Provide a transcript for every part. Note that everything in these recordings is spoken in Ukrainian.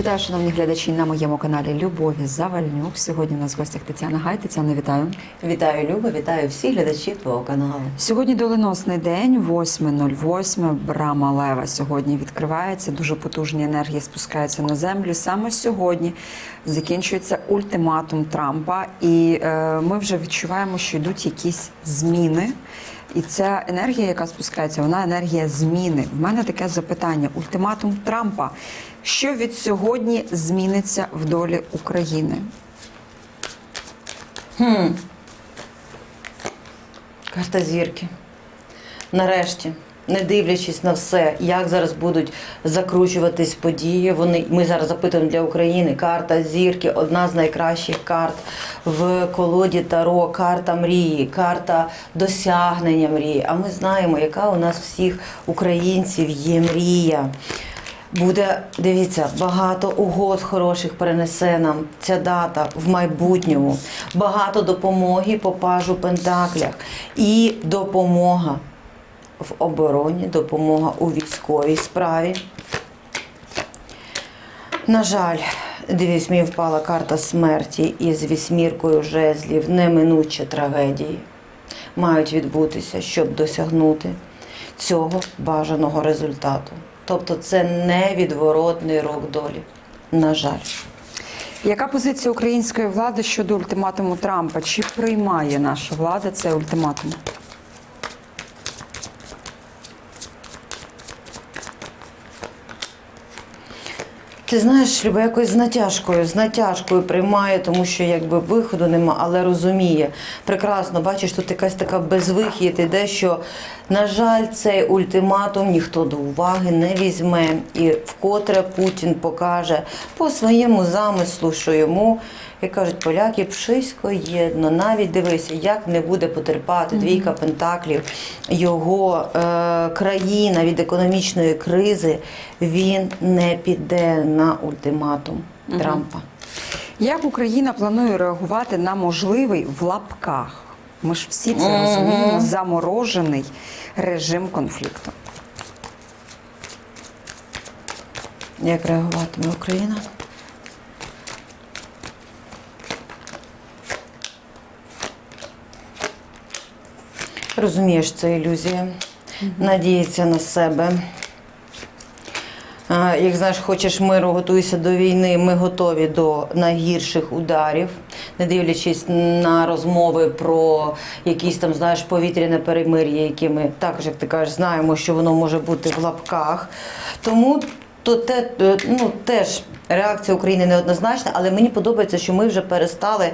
Вітаю, шановні глядачі на моєму каналі Любові Завальнюк. Сьогодні у нас в гостях Тетяна Гай. Тетяна, вітаю. Вітаю, Люба, вітаю всіх глядачів твого каналу. Сьогодні доленосний день, 8.08, брама Лева сьогодні відкривається. Дуже потужні енергії спускаються на землю. Саме сьогодні закінчується ультиматум Трампа, і е, ми вже відчуваємо, що йдуть якісь зміни. І ця енергія, яка спускається, вона енергія зміни. В мене таке запитання: ультиматум Трампа. Що від сьогодні зміниться в долі України? Карта зірки. Нарешті, не дивлячись на все, як зараз будуть закручуватись події. Вони ми зараз запитуємо для України. Карта зірки одна з найкращих карт в колоді Таро, карта мрії, карта досягнення мрії. А ми знаємо, яка у нас всіх українців є мрія. Буде, дивіться, багато угод хороших перенесе нам ця дата в майбутньому. Багато допомоги по пажу Пентаклях і допомога в обороні, допомога у військовій справі. На жаль, дивись, мені впала карта смерті із вісьміркою жезлів, неминучі трагедії мають відбутися, щоб досягнути цього бажаного результату. Тобто це невідворотний рок долі. На жаль. Яка позиція української влади щодо ультиматуму Трампа? Чи приймає наша влада цей ультиматум? Ти знаєш, Люба, якось з натяжкою, з натяжкою приймає, тому що якби виходу нема, але розуміє. Прекрасно, бачиш, тут якась така безвихід іде, що, на жаль, цей ультиматум ніхто до уваги не візьме. І вкотре Путін покаже по своєму замислу, що йому, як кажуть поляки, пшисько єдно. Навіть дивися, як не буде потерпати двійка пентаклів, його е, країна від економічної кризи, він не піде на ультиматум Трампа. Як Україна планує реагувати на можливий в лапках? Ми ж всі це розуміємо, заморожений режим конфлікту. Як реагуватиме Україна? Розумієш, це ілюзія. Надіється на себе. Як знаєш, хочеш миру, готуйся до війни. Ми готові до найгірших ударів, не дивлячись на розмови про якісь там, знаєш, повітряне перемир'я, які ми також, як ти кажеш, знаємо, що воно може бути в лапках. Тому то те, е, ну, теж реакція України неоднозначна, але мені подобається, що ми вже перестали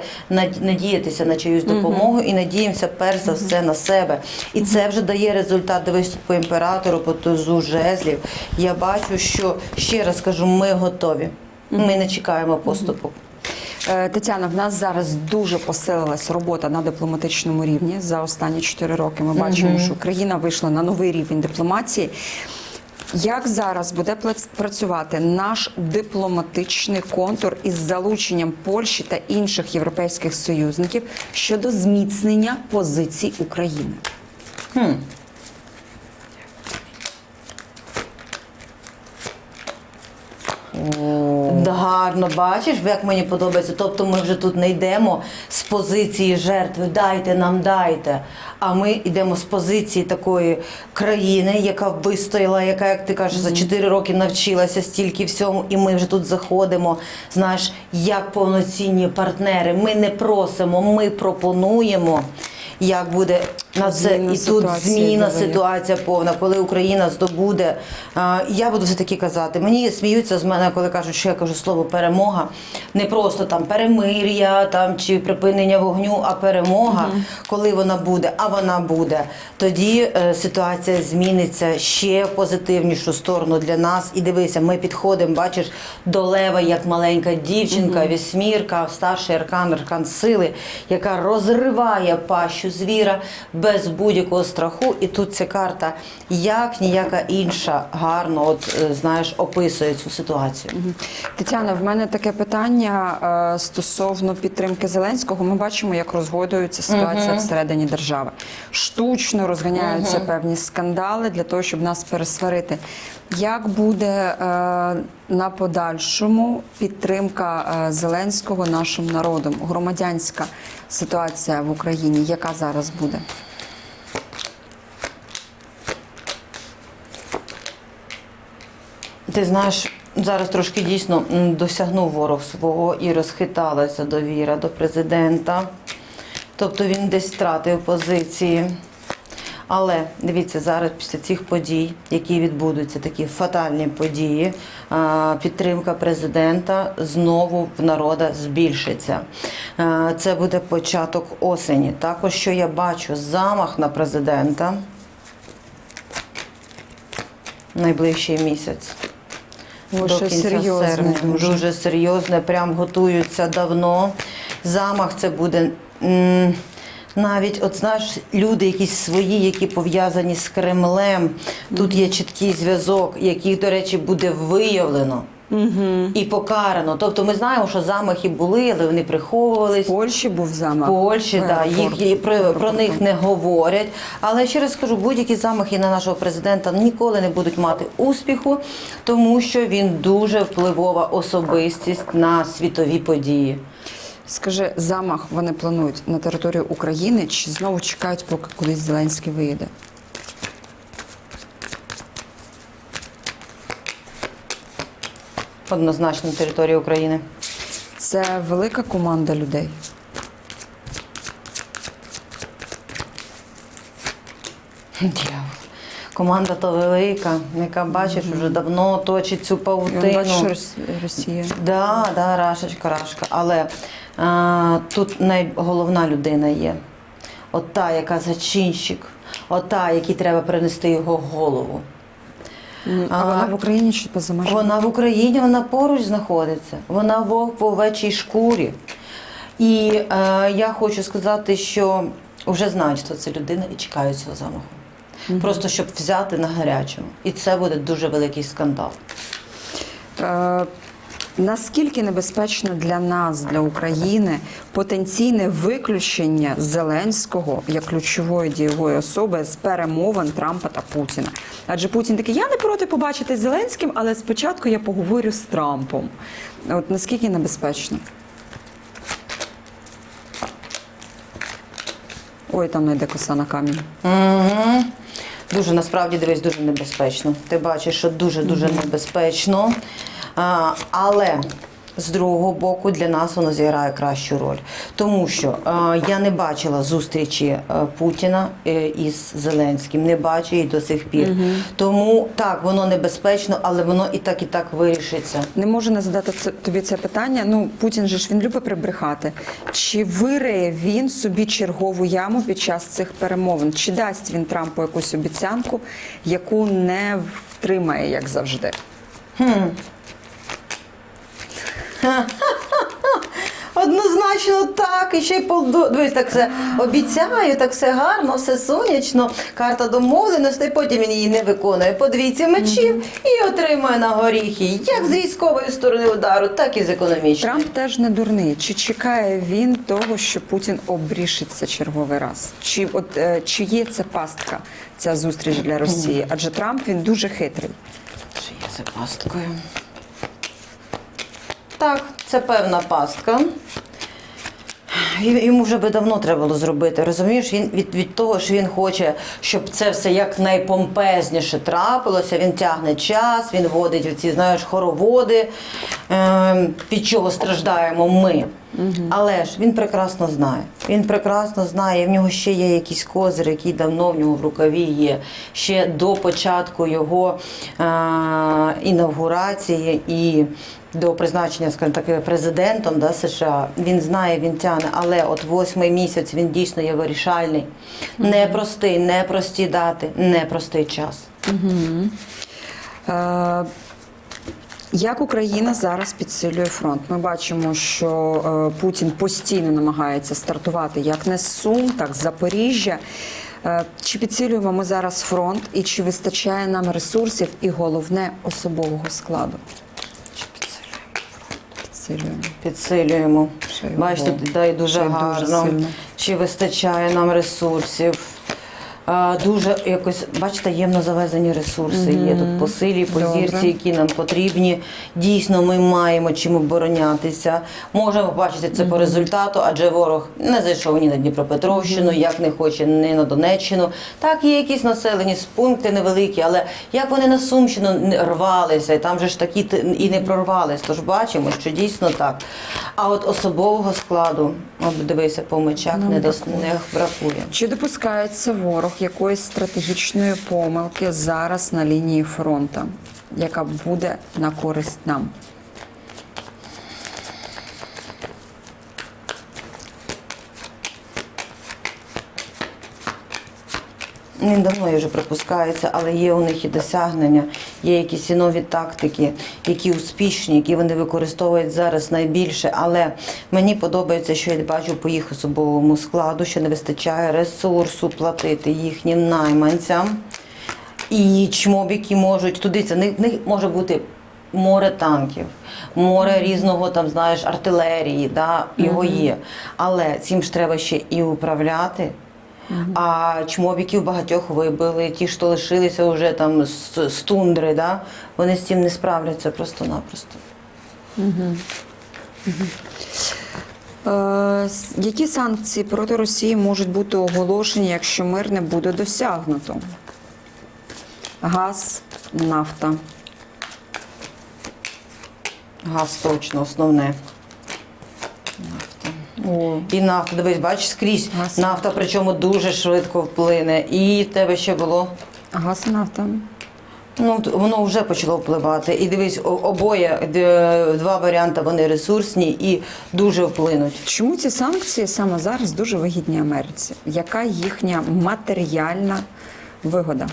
надіятися на чиюсь допомогу і надіємося перш за все на себе. І це вже дає результат. Дивись по імператору, по тузу жезлів. Я бачу, що ще раз кажу, ми готові. Ми не чекаємо поступу. Е, Тетяна, в нас зараз дуже посилилась робота на дипломатичному рівні за останні 4 роки. Ми бачимо, що Україна вийшла на новий рівень дипломатії. Як зараз буде працювати наш дипломатичний контур із залученням Польщі та інших європейських союзників щодо зміцнення позицій України? Да, Гарно бачиш, як мені подобається. Тобто ми вже тут не йдемо з позиції жертви дайте нам, дайте. А ми йдемо з позиції такої країни, яка вистояла, яка, як ти кажеш, за 4 роки навчилася стільки всьому, і ми вже тут заходимо. Знаєш, як повноцінні партнери. Ми не просимо, ми пропонуємо. Як буде на це і тут зміна ситуація повна, коли Україна здобуде. Я буду все таки казати. Мені сміються з мене, коли кажуть, що я кажу слово перемога. Не просто там перемир'я там чи припинення вогню, а перемога, коли вона буде, а вона буде. Тоді е, ситуація зміниться ще в позитивнішу сторону для нас. І дивися, ми підходимо, бачиш, до лева як маленька дівчинка, вісьмірка, старший аркан, аркан сили, яка розриває пащу звіра без будь-якого страху. І тут ця карта, як ніяка інша, гарно от, е, знаєш, описує цю ситуацію. Тетяна, в мене таке питання е, стосовно підтримки Зеленського. Ми бачимо, як розгойдується ситуація всередині держави. Штучно розганяються певні скандали для того, щоб нас пересварити. Як буде е, на подальшому підтримка е, Зеленського нашим народом. Громадянська ситуація в Україні, яка зараз буде? Ти знаєш, зараз трошки дійсно досягнув ворог свого і розхиталася довіра до президента. Тобто він десь втратив позиції. Але дивіться, зараз після цих подій, які відбудуться, такі фатальні події, підтримка президента знову в народа збільшиться. Це буде початок осені. Також що я бачу замах на президента найближчий місяць. О, До кінця серйозне серпня. дуже. дуже серйозне, прям готуються давно. Замах це буде м, навіть, от знаєш, люди якісь свої, які пов'язані з Кремлем. Тут є чіткий зв'язок, який, до речі, буде виявлено. І покарано. Тобто ми знаємо, що замахи були, але вони приховувались. В Польщі був замах. Польщі, да, їх і про, про них не говорять. Але ще раз скажу, будь-які замахи на нашого президента ніколи не будуть мати успіху, тому що він дуже впливова особистість на світові події. Скажи, замах вони планують на територію України чи знову чекають, поки кудись Зеленський виїде? Однозначно території України. Це велика команда людей. Дьявол. Команда то велика, яка бачиш, вже давно точить цю павутину. бачиш, Росія. Да, да, рашечка, рашка. Але а, тут найголовна людина є. От та, яка зачинщик, от та, якій треба принести його голову. А, вона в Україні чи поза межами? Вона в Україні, вона поруч знаходиться. Вона вовк в овечій шкурі. І е, я хочу сказати, що вже знають, що це людина, і чекають цього замаху. Просто щоб взяти на гарячому. І це буде дуже великий скандал. Е, Наскільки небезпечно для нас, для України, потенційне виключення Зеленського як ключової дієвої особи з перемовин Трампа та Путіна? Адже Путін такий, я не проти побачити з Зеленським, але спочатку я поговорю з Трампом. От наскільки небезпечно? Ой, там найде коса на камінь. Угу. Дуже насправді дивись, дуже небезпечно. Ти бачиш, що дуже дуже небезпечно. Але з другого боку для нас воно зіграє кращу роль. Тому що я не бачила зустрічі е, Путіна е, із Зеленським, не бачу її до сих пір. Тому так, воно небезпечно, але воно і так, і так вирішиться. Не можу не задати це- тобі це питання. Ну, Путін же ж він любить прибрехати. Чи вириє він собі чергову яму під час цих перемовин? Чи дасть він Трампу якусь обіцянку, яку не втримає, як завжди? Однозначно так, і ще й полду. Дивись, так все обіцяю, так все гарно, все сонячно. Карта домовленостей, потім він її не виконує по двійці мечів і отримує на горіхи як з військової сторони удару, так і з економічної. Трамп теж не дурний. Чи чекає він того, що Путін обрішиться черговий раз? Чи от е, чи є це пастка, ця зустріч для Росії? Адже Трамп він дуже хитрий. Чи є це пасткою? Так, це певна пастка. Йому вже би давно треба було зробити. Розумієш, він від, від того, що він хоче, щоб це все якнайпомпезніше трапилося, він тягне час, він вводить оці, знаєш, хороводи, е, від чого страждаємо ми. Але ж він прекрасно знає. Він прекрасно знає, в нього ще є якісь козири, які давно в нього в рукаві є. Ще до початку його е, інавгурації і до призначення, скажімо так, президентом да, США. Він знає, він тягне, але от восьмий місяць він дійсно є вирішальний. Непростий, непрості дати, непростий час. Е, Як Україна зараз підсилює фронт? Ми бачимо, що е, Путін постійно намагається стартувати як не з Сум, так з Запоріжжя. Е, Чи підсилюємо ми зараз фронт і чи вистачає нам ресурсів і головне особового складу? Підсилюємо. Підсилюємо. Ще Бачите, да, і дуже Ще гарно. дуже сильно. Чи вистачає нам ресурсів? Дуже якось, бачите, ємно завезені ресурси. Є тут по силі, по Добре. зірці, які нам потрібні. Дійсно, ми маємо чим оборонятися. Можемо бачити це по результату, адже ворог не зайшов ні на Дніпропетровщину, як не хоче, ні на Донеччину. Так, є якісь населені пункти невеликі, але як вони на Сумщину рвалися, і там же ж такі і не прорвались. Тож бачимо, що дійсно так. А от особового складу, от дивися, по мечах не, не бракує. Чи допускається ворог якоїсь стратегічної помилки зараз на лінії фронту, яка буде на користь нам? Він давно вже припускається, але є у них і досягнення, є якісь і нові тактики, які успішні, які вони використовують зараз найбільше. Але мені подобається, що я бачу по їх особовому складу, що не вистачає ресурсу платити їхнім найманцям. І чмоб, які можуть туди, це в них може бути море танків, море різного там, знаєш, артилерії, да, його є. Але цим ж треба ще і управляти. А чмобіків багатьох вибили, ті, що лишилися вже там з, з тундри, да, вони з цим не справляться просто-напросто. Е, які санкції проти Росії можуть бути оголошені, якщо мир не буде досягнуто? Газ, нафта. Газ точно основне. О, І нафта, дивись, бачиш скрізь. Газ. Нафта, причому дуже швидко вплине. І в тебе ще було. газ, нафта. Ну, воно вже почало впливати. І дивись, обоє два варіанти вони ресурсні і дуже вплинуть. Чому ці санкції саме зараз дуже вигідні Америці? Яка їхня матеріальна вигода?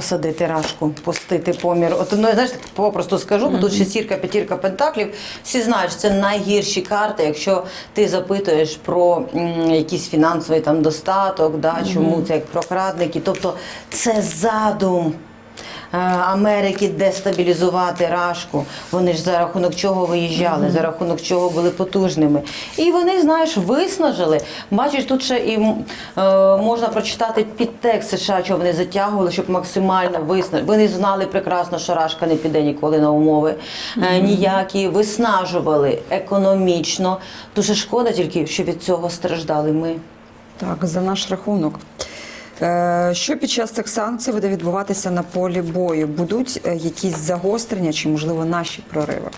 Посадити рашку, пустити помір. От ну знаєш, попросту скажу, бо тут ще сірка, п'ятірка пентаклів. Всі знають, що це найгірші карти, якщо ти запитуєш про м, якийсь фінансовий там достаток, да, чому це як прокрадники. Тобто це задум. Е, Америки дестабілізувати рашку. Вони ж за рахунок чого виїжджали, за рахунок чого були потужними. І вони, знаєш, виснажили. Бачиш, тут ще і е, можна прочитати підтекст США, що вони затягували, щоб максимально виснажити. Вони знали прекрасно, що рашка не піде ніколи на умови е, ніякі, виснажували економічно. Дуже шкода тільки, що від цього страждали ми. Так, за наш рахунок. Е, Що під час цих санкцій буде відбуватися на полі бою? Будуть е, якісь загострення чи, можливо, наші прориви?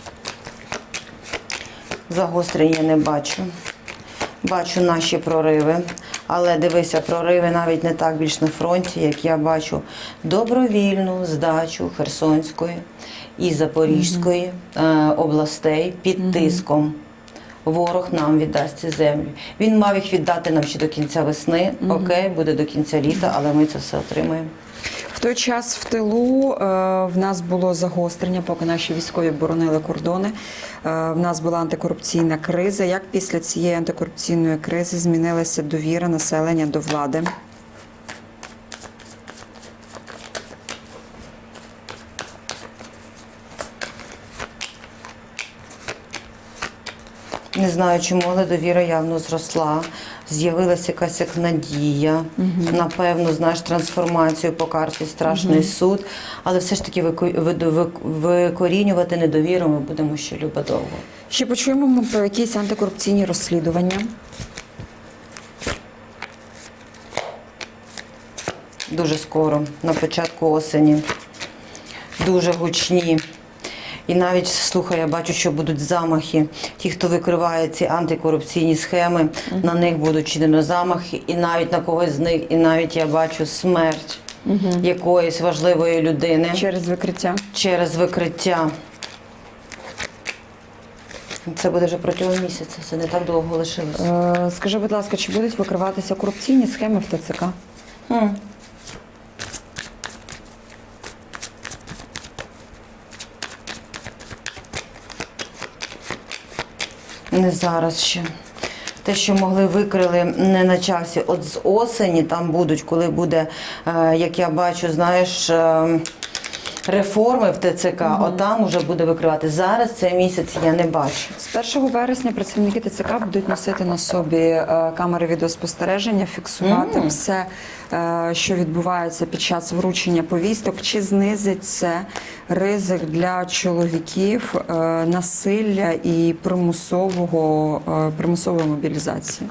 Загострень я не бачу. Бачу наші прориви. Але дивися, прориви навіть не так більш на фронті, як я бачу добровільну здачу Херсонської і Запорізької е, областей під тиском. Ворог нам віддасть ці землі. Він мав їх віддати нам ще до кінця весни. Окей, буде до кінця літа, але ми це все отримаємо. В той час в тилу е, в нас було загострення, поки наші військові боронили кордони. Е, в нас була антикорупційна криза. Як після цієї антикорупційної кризи змінилася довіра населення до влади? Не знаю, чому, але довіра явно зросла. З'явилася якась як надія, напевно, знаєш, трансформацію по карті страшний суд. Але все ж таки викорінювати недовіру ми будемо ще любо довго. Ще почуємо ми про якісь антикорупційні розслідування. Дуже скоро, на початку осені. Дуже гучні. І навіть слухай, я бачу, що будуть замахи. Ті, хто викриває ці антикорупційні схеми, на них будуть чинено замахи, і навіть на когось з них, і навіть я бачу смерть якоїсь важливої людини Через викриття. через викриття. Це буде вже протягом місяця, це не так довго лишилося. Е, Скажи, будь ласка, чи будуть викриватися корупційні схеми в ТЦК? Хм. Не зараз ще. Те, що могли викрили не на часі. От з осені там будуть, коли буде, е, як я бачу, знаєш, е, реформи в ТЦК, отам уже буде викривати. Зараз цей місяць я не бачу. З 1 вересня працівники ТЦК будуть носити на собі е, камери відеоспостереження, фіксувати Мгм. все, що відбувається під час вручення повісток. Чи знизить це ризик для чоловіків е, насилля і примусового е, примусової мобілізації?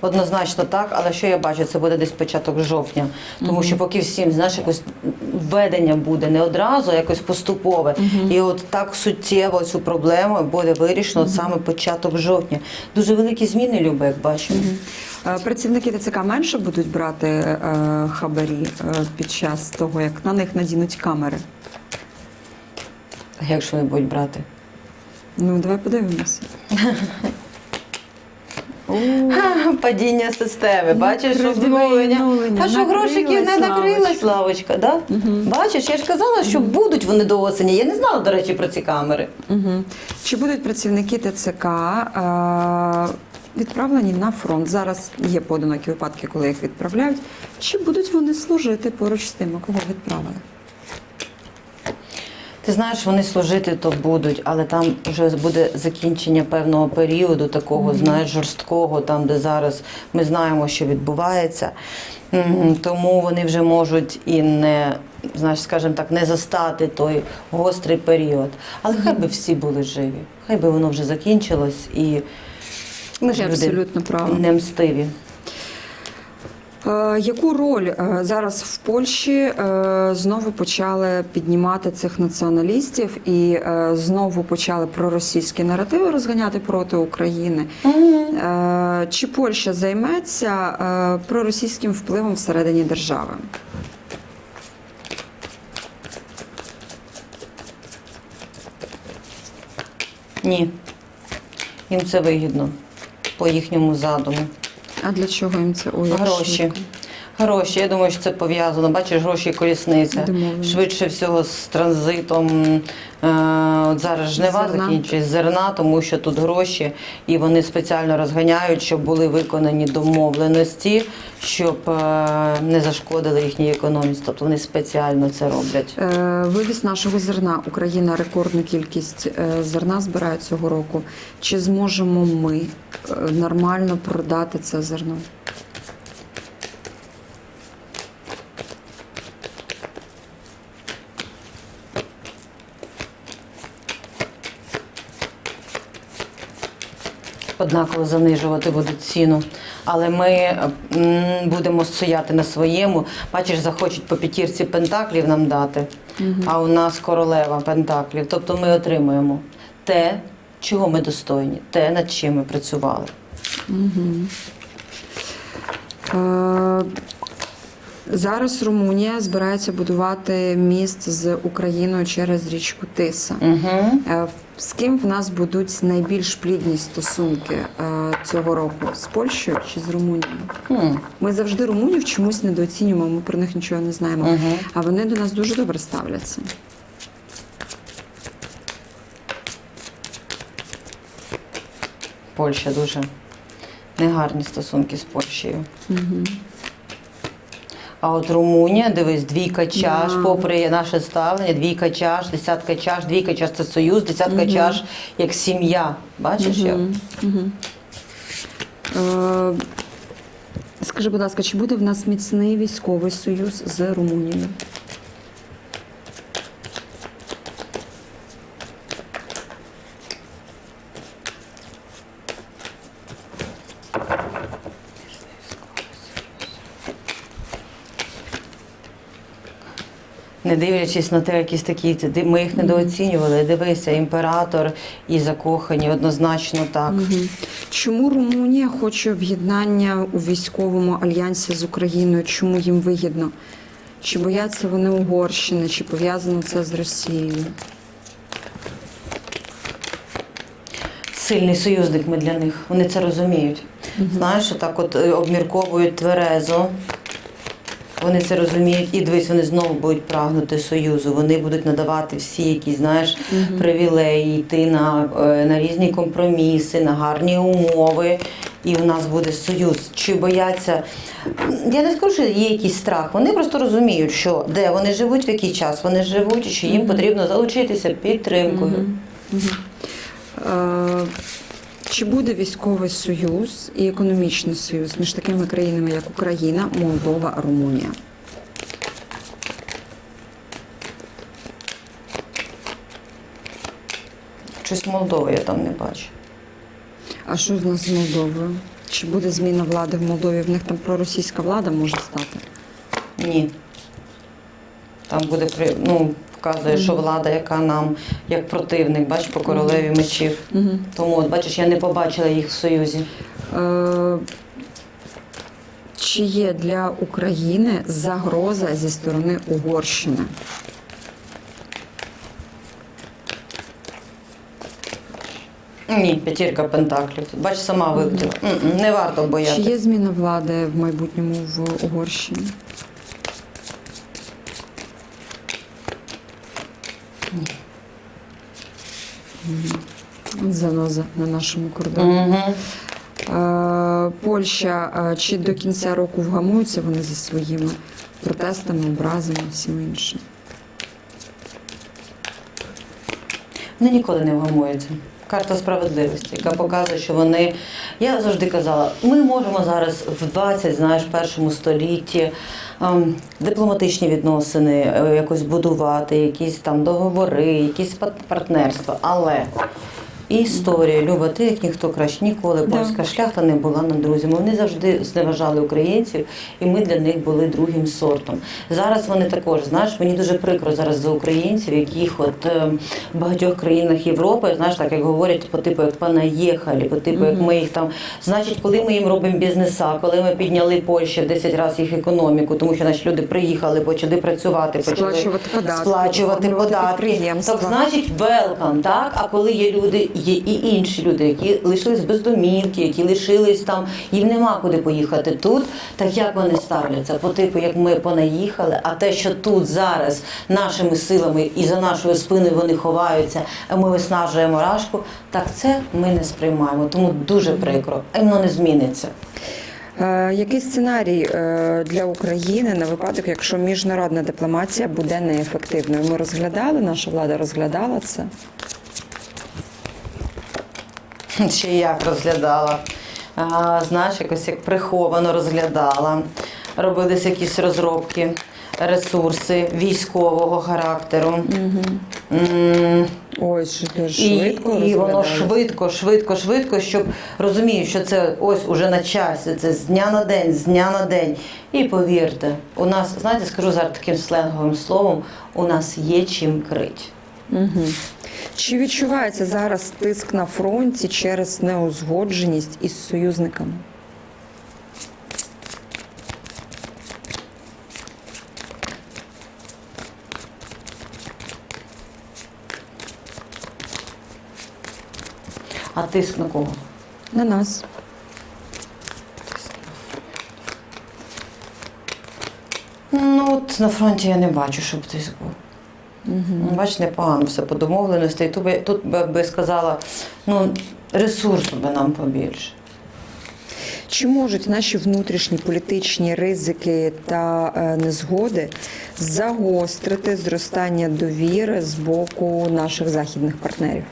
Однозначно так, але що я бачу, це буде десь початок жовтня. Тому що поки всім знаєш, якось введення буде не одразу, а якось поступове. І от так суттєво цю проблему буде вирішено от саме початок жовтня. Дуже великі зміни, Люба, як бачимо. Е, Працівники ТЦК менше будуть брати е, хабарі е, під час того, як на них надінуть камери. Як ж вони будуть брати? Ну, давай подивимося. Ха, Падіння системи, бачиш, Накрило, обнулення. відновлення. А що грошиків не Накрилась накрилась лавочка, да? Бачиш, я ж казала, що будуть вони до осені. Я не знала, до речі, про ці камери. Угу. Чи будуть працівники ТЦК е, відправлені на фронт? Зараз є поодинокі випадки, коли їх відправляють. Чи будуть вони служити поруч з тими, кого відправили? Ти знаєш, вони служити то будуть, але там вже буде закінчення певного періоду, такого, знаєш, жорсткого, там, де зараз ми знаємо, що відбувається. Тому вони вже можуть і не, знаєш, скажімо так, не застати той гострий період. Але хай би всі були живі, хай би воно вже закінчилось і ми ж люди абсолютно не мстиві. Е, Яку роль е, зараз в Польщі е, знову почали піднімати цих націоналістів і знову почали проросійські наративи розганяти проти України? Е, Чи Польща займеться проросійським впливом всередині держави? Ні. Їм це вигідно по їхньому задуму. А для чого їм це Ой, як Гроші. швидко. Гроші, я думаю, що це пов'язано. Бачиш, гроші колісниця. Швидше всього з транзитом. Е, от зараз жнива закінчується зерна, тому що тут гроші, і вони спеціально розганяють, щоб були виконані домовленості, щоб е, не зашкодили їхній економіці. Тобто вони спеціально це роблять. Е, Вивіз нашого зерна. Україна рекордну кількість е, зерна збирає цього року. Чи зможемо ми нормально продати це зерно? Однаково занижувати будуть ціну. Але ми будемо стояти на своєму. Бачиш, захочуть по п'ятірці пентаклів нам дати, а у нас королева пентаклів. Тобто ми отримуємо те, чого ми достойні, те, над чим ми працювали. Е, Зараз Румунія збирається будувати міст з Україною через річку Тиса. Угу. З ким в нас будуть найбільш плідні стосунки е, цього року? З Польщею чи з Румунією? Ми завжди румунів чомусь недооцінюємо, ми про них нічого не знаємо. Мгм. А вони до нас дуже добре ставляться. Польща дуже негарні стосунки з Польщею. А от Румунія, дивись, двійка чаш, yeah. попри наше ставлення, двійка чаш, десятка чаш, двійка чаш це союз, десятка чаш як сім'я. Бачиш як? Е, Скажи, будь ласка, чи буде в нас міцний військовий союз з Румунією? Не дивлячись на те, якісь такі, ми їх недооцінювали. Дивися, імператор і закохані однозначно так. Чому Румунія хоче об'єднання у військовому альянсі з Україною? Чому їм вигідно? Чи бояться вони Угорщини, чи пов'язано це з Росією? Сильний союзник ми для них. Вони це розуміють. Знаєш, так от е, обмірковують тверезо. Вони це розуміють, і дивись, вони знову будуть прагнути союзу. Вони будуть надавати всі якісь, знаєш, привілеї, йти на, е, на різні компроміси, на гарні умови. і у нас буде союз. Чи бояться? Я не скажу, що є якийсь страх. Вони просто розуміють, що де вони живуть, в який час вони живуть, і що їм потрібно залучитися підтримкою. Е, Чи буде військовий союз і економічний союз між такими країнами, як Україна, Молдова, Румунія? Щось Молдови я там не бачу. А що в нас з Молдовою? Чи буде зміна влади в Молдові? В них там проросійська влада може стати? Ні. Там буде при- ну, вказує, що влада, яка нам як противник, бач, по королеві мечів. Тому, от, бачиш, я не побачила їх в Союзі. Е, чи є для України загроза зі сторони Угорщини? Ні, п'ятірка пентаклів. Бач, сама вилетіла. Не варто Чи є зміна влади в майбутньому в Угорщині? Заноза на нашому кордоні. Угу. Польща чи до кінця року вгамуються вони зі своїми протестами, образами, всім іншим? Вони ніколи не вгамуються. Карта справедливості, яка показує, що вони. Я завжди казала, ми можемо зараз в 20, знаєш, першому столітті дипломатичні відносини е, якось будувати, якісь там договори, якісь партнерства. Але історія, Люба, ти як ніхто краще, ніколи Да. польська шляхта не була над друзями. Вони завжди зневажали українців, і ми для них були другим сортом. Зараз вони також, знаєш, мені дуже прикро зараз за українців, яких от е, в багатьох країнах Європи, знаєш, так як говорять, по типу як понаїхали, по типу, як ми їх там. Значить, коли ми їм робимо бізнеса, коли ми підняли Польщі в 10 разів їх економіку, тому що наші люди приїхали, почали працювати, почали Сплачувати податки, сплачувати податки. Так значить, велкам, так? А коли є люди, є і інші люди, які лишились без домівки, які лишились там, їм нема куди поїхати тут. Так як вони ставляться? По типу, як ми понаїхали, а те, що тут зараз нашими силами і за нашою спиною вони ховаються, а ми виснажуємо рашку, так це ми не сприймаємо. Тому дуже прикро, а воно не зміниться. Е, Який сценарій е, для України на випадок, якщо міжнародна дипломатія буде неефективною? Ми розглядали, наша влада розглядала це. Ще як розглядала. А, знаєш, якось як приховано розглядала. Робились якісь розробки, ресурси військового характеру. М, Ой, дуже І, і воно швидко, швидко, швидко, щоб розумію, що це ось уже на часі, це з дня на день, з дня на день. І повірте, у нас, знаєте, скажу зараз таким сленговим словом, у нас є чим крить. Угу. Чи відчувається зараз тиск на фронті через неузгодженість із союзниками? А тиск на кого? На нас. Ну, от на фронті я не бачу, щоб тиск був. Ну, Бач, непогано все по домовленості. Тут би, тут би, би сказала, ну, ресурсу би нам побільше. Чи можуть наші внутрішні політичні ризики та е, незгоди загострити зростання довіри з боку наших західних партнерів?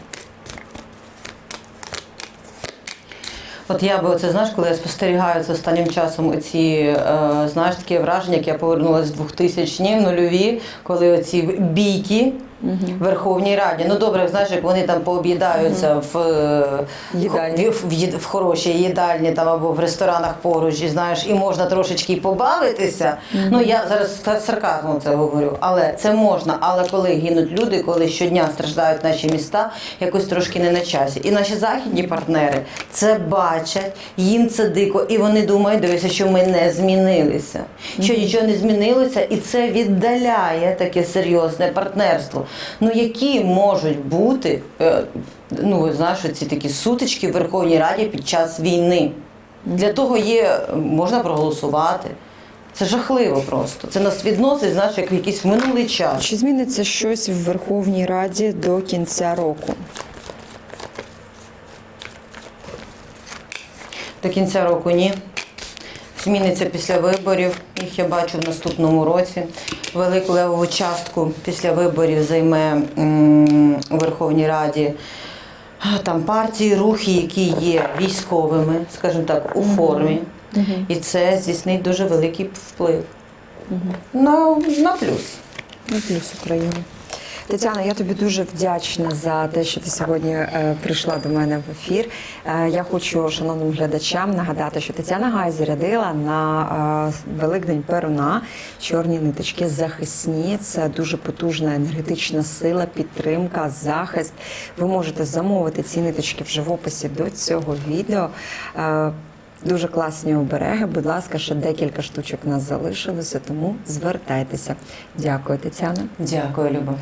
От я би оце знаєш, коли я спостерігаю це останнім часом оці е, знаєш таке враження, як я повернулася з 2000 ні нульові, коли оці бійки в Верховній Раді. Ну добре, знаєш, як вони там пооб'їдаються в, е, Їдальні. в, в, в хорошій їдальні там або в ресторанах поруч, і знаєш, і можна трошечки побавитися. Ну я зараз сарказмом це говорю, але це можна. Але коли гинуть люди, коли щодня страждають наші міста, якось трошки не на часі. І наші західні партнери це бачать, їм це дико, і вони думають, дивися, що ми не змінилися, що нічого не змінилося, і це віддаляє таке серйозне партнерство. Ну які можуть бути, е, ну знаєш, ці такі сутички в Верховній Раді під час війни? Для того є, можна проголосувати. Це жахливо просто. Це нас відносить, знаєш, як в якийсь минулий час. Чи зміниться щось в Верховній Раді до кінця року? До кінця року ні. Зміниться після виборів. Їх я бачу в наступному році. Велику левову частку після виборів займе у Верховній Раді там партії, рухи, які є військовими, скажімо так, у формі. І це здійснить дуже великий вплив на, на плюс. Ну, плюс Україні. Тетяна, я тобі дуже вдячна за те, що ти сьогодні е, прийшла до мене в ефір. Е, я хочу шановним глядачам нагадати, що Тетяна Гай зарядила на е, Великдень Перуна чорні ниточки захисні. Це дуже потужна енергетична сила, підтримка, захист. Ви можете замовити ці ниточки в живописі до цього відео. Дуже класні обереги. Будь ласка, ще декілька штучок нас залишилося, тому звертайтеся. Дякую, Тетяна. Дякую, Люба.